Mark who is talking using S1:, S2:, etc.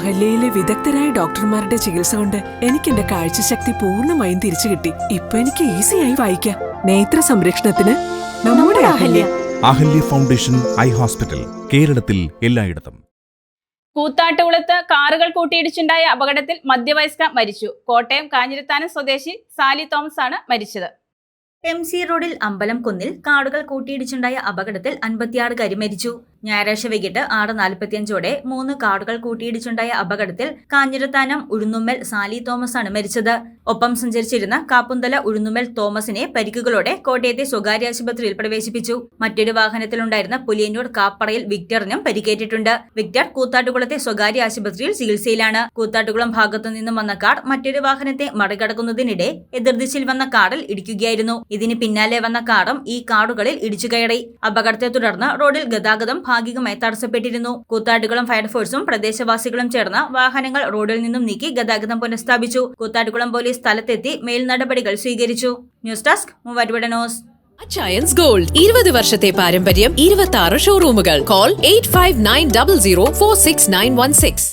S1: അഹല്യയിലെ വിദഗ്ധരായ ഡോക്ടർമാരുടെ ചികിത്സ കൊണ്ട് എനിക്ക് എന്റെ കാഴ്ചശക്തി പൂർണമായും തിരിച്ചു കിട്ടി. ഇപ്പൊ എനിക്ക് ഈസിയായി വായിക്കാം. നേത്ര സംരക്ഷണത്തിന് നമ്മുടെ Ahalya.
S2: Ahalya. Foundation eye hospital കേരളത്തിൽ എല്ലായിടത്തും.
S3: കൂത്താട്ടുകുളത്ത് കാറുകൾ കൂട്ടിയിടിച്ചുണ്ടായ അപകടത്തിൽ മധ്യവയസ്ക മരിച്ചു. കോട്ടയം കാഞ്ഞിരത്താനം സ്വദേശി സാലി തോമസ് ആണ് മരിച്ചത്.
S4: എം സി റോഡിൽ അമ്പലം കുന്നിൽ കാടുകൾ കൂട്ടിയിടിച്ചുണ്ടായ അപകടത്തിൽ അൻപത്തിയാറുകാരി മരിച്ചു. ഞായറാഴ്ച വൈകിട്ട് ആറ് നാൽപ്പത്തിയഞ്ചോടെ മൂന്ന് കാറുകൾ കൂട്ടിയിടിച്ചുണ്ടായ അപകടത്തിൽ കാഞ്ഞിരത്താനം ഉഴുന്നുമ്മൽ സാലി തോമസ് ആണ് മരിച്ചത്. ഒപ്പം സഞ്ചരിച്ചിരുന്ന കാപ്പുന്തല ഉഴുന്നുമ്മൽ തോമസിനെ പരിക്കുകളോടെ കോട്ടയത്തെ സ്വകാര്യ ആശുപത്രിയിൽ പ്രവേശിപ്പിച്ചു. മറ്റൊരു വാഹനത്തിലുണ്ടായിരുന്ന പുലിയന്നൂർ കാപ്പറയിൽ വിക്ടറിനും പരിക്കേറ്റിട്ടുണ്ട്. വിക്ടർ കൂത്താട്ടുകുളത്തെ സ്വകാര്യ ആശുപത്രിയിൽ ചികിത്സയിലാണ്. കൂത്താട്ടുകുളം ഭാഗത്തു നിന്നും വന്ന കാർ മറ്റൊരു വാഹനത്തെ മറികടക്കുന്നതിനിടെ എതിർദിശയിൽ വന്ന കാറിൽ ഇടിക്കുകയായിരുന്നു. ഇതിന് പിന്നാലെ വന്ന കാറും ഈ കാറുകളിൽ ഇടിച്ചുകയറി. അപകടത്തെ തുടർന്ന് റോഡിൽ ഗതാഗതം ഭാഗികമായി തടസ്സപ്പെട്ടിരുന്നു. കൂത്താട്ടുകുളം ഫയർഫോഴ്സും പ്രദേശവാസികളും ചേർന്ന് വാഹനങ്ങൾ റോഡിൽ നിന്നും നീക്കി ഗതാഗതം പുനഃസ്ഥാപിച്ചു. കൂത്താട്ടുകുളം പോലീസ് സ്ഥലത്തെത്തി മേൽ നടപടികൾ സ്വീകരിച്ചു. News desk Muvattupuzha news.
S5: Achayans gold ഇരുപത് വർഷത്തെ പാരമ്പര്യം ഇരുപത്തി ആറ് ഷോറൂമുകൾ call eight five nine double zero four six nine one six